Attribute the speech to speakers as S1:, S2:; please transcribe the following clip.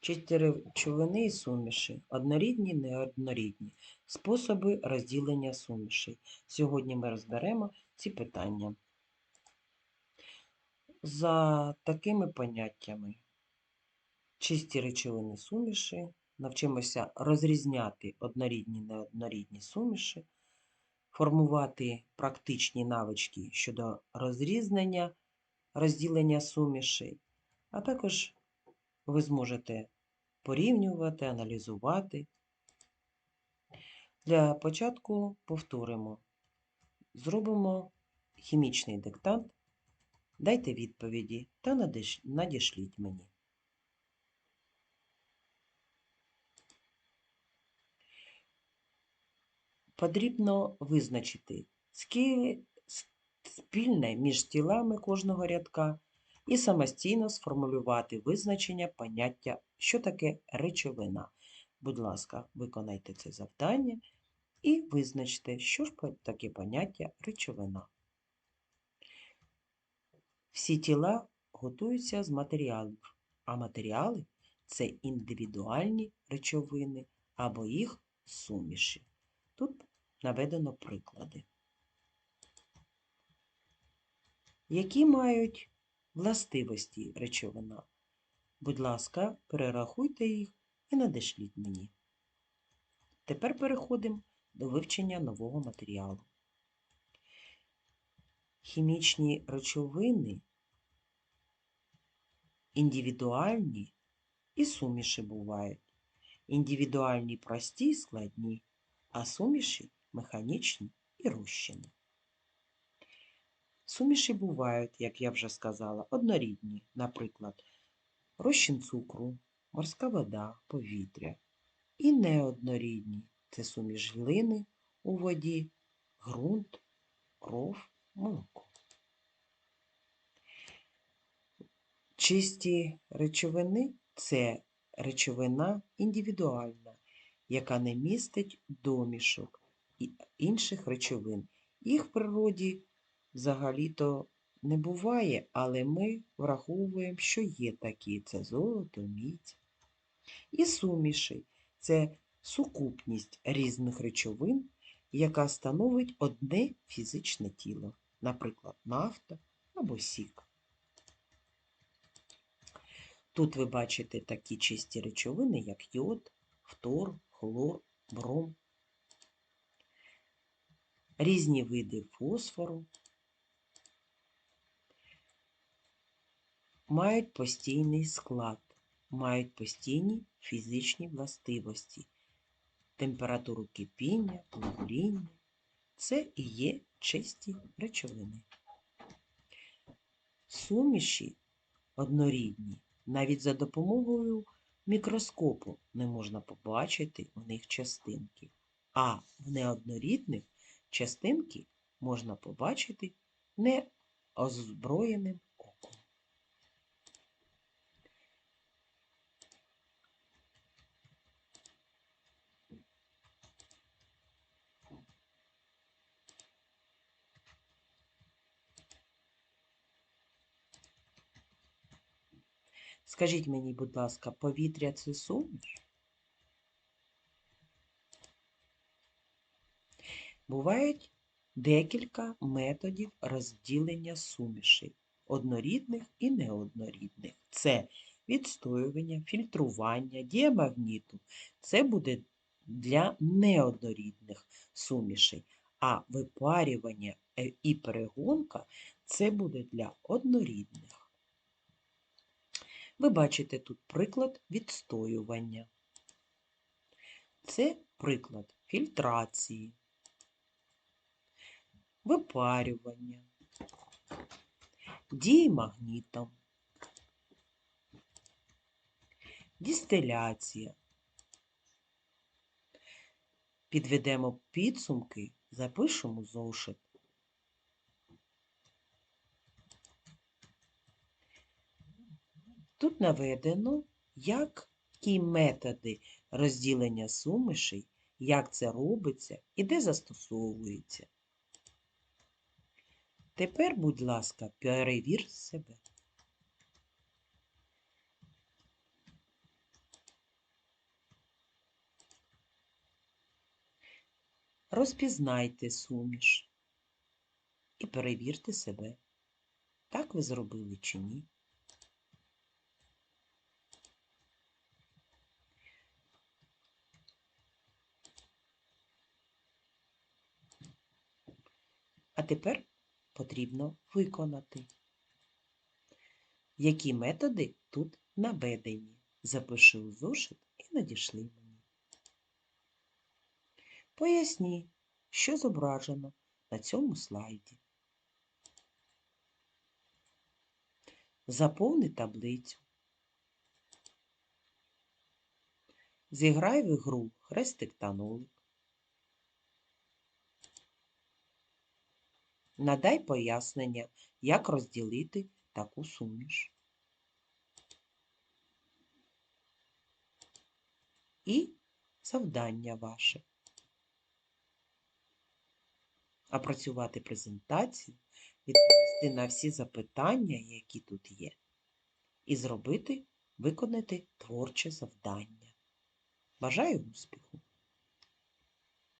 S1: Чисті речовини і суміші, однорідні, неоднорідні, способи розділення сумішей. Сьогодні ми розберемо ці питання. За такими поняттями. Чисті речовини суміші, навчимося розрізняти однорідні неоднорідні суміші, формувати практичні навички щодо розрізнення, розділення сумішей, а також ви зможете порівнювати, аналізувати. Для початку повторимо. Зробимо хімічний диктант, дайте відповіді та надішліть мені. Потрібно визначити, спільне між тілами кожного рядка і самостійно сформулювати визначення поняття, що таке речовина. Будь ласка, виконайте це завдання і визначте, що ж таке поняття речовина. Всі тіла готуються з матеріалів, а матеріали це індивідуальні речовини або їх суміші. Тут наведено приклади. Які мають властивості речовина? Будь ласка, перерахуйте їх і надішліть мені. Тепер переходимо до вивчення нового матеріалу. Хімічні речовини індивідуальні і суміші бувають. Індивідуальні прості і складні, а суміші механічні і розчини. Суміші бувають, як я вже сказала, однорідні, наприклад, розчин цукру, морська вода, повітря. І неоднорідні це суміш глини у воді, ґрунт, кров, молоко. Чисті речовини це речовина індивідуальна, яка не містить домішок і інших речовин. Їх в природі взагалі-то не буває, але ми враховуємо, що є такі: це золото, мідь. І суміші це сукупність різних речовин, яка становить одне фізичне тіло, наприклад, нафта або сік. Тут ви бачите такі чисті речовини, як йод, фтор, хлор, бром, різні види фосфору, мають постійний склад, мають постійні фізичні властивості, температуру кипіння, плавління. Це і є чисті речовини. Суміші однорідні, навіть за допомогою мікроскопу не можна побачити у них частинки, а в неоднорідних частинки можна побачити неозброєним Скажіть мені, будь ласка, повітря це суміш? Бувають декілька методів розділення сумішей однорідних і неоднорідних. Це відстоювання, фільтрування, діамагніту. Це буде для неоднорідних сумішей, а випарювання е, і перегонка це буде для однорідних. Ви бачите тут приклад відстоювання. Це приклад фільтрації, випарювання, дії магнітом, дистиляція. Підведемо підсумки, запишемо зошит. Наведено, як ті методи розділення сумішей, як це робиться і де застосовується. Тепер, будь ласка, перевір себе. Розпізнайте суміш і перевірте себе, так ви зробили чи ні. А тепер потрібно виконати. Які методи тут наведені? Запиши у зошит і надішли мені. Поясні, що зображено на цьому слайді. Заповни таблицю. Зіграй в ігру хрестик та нолик. Надай пояснення, як розділити таку суміш. І завдання ваше. Опрацювати презентацію, відповісти на всі запитання, які тут є, і зробити, виконати творче завдання. Бажаю успіху!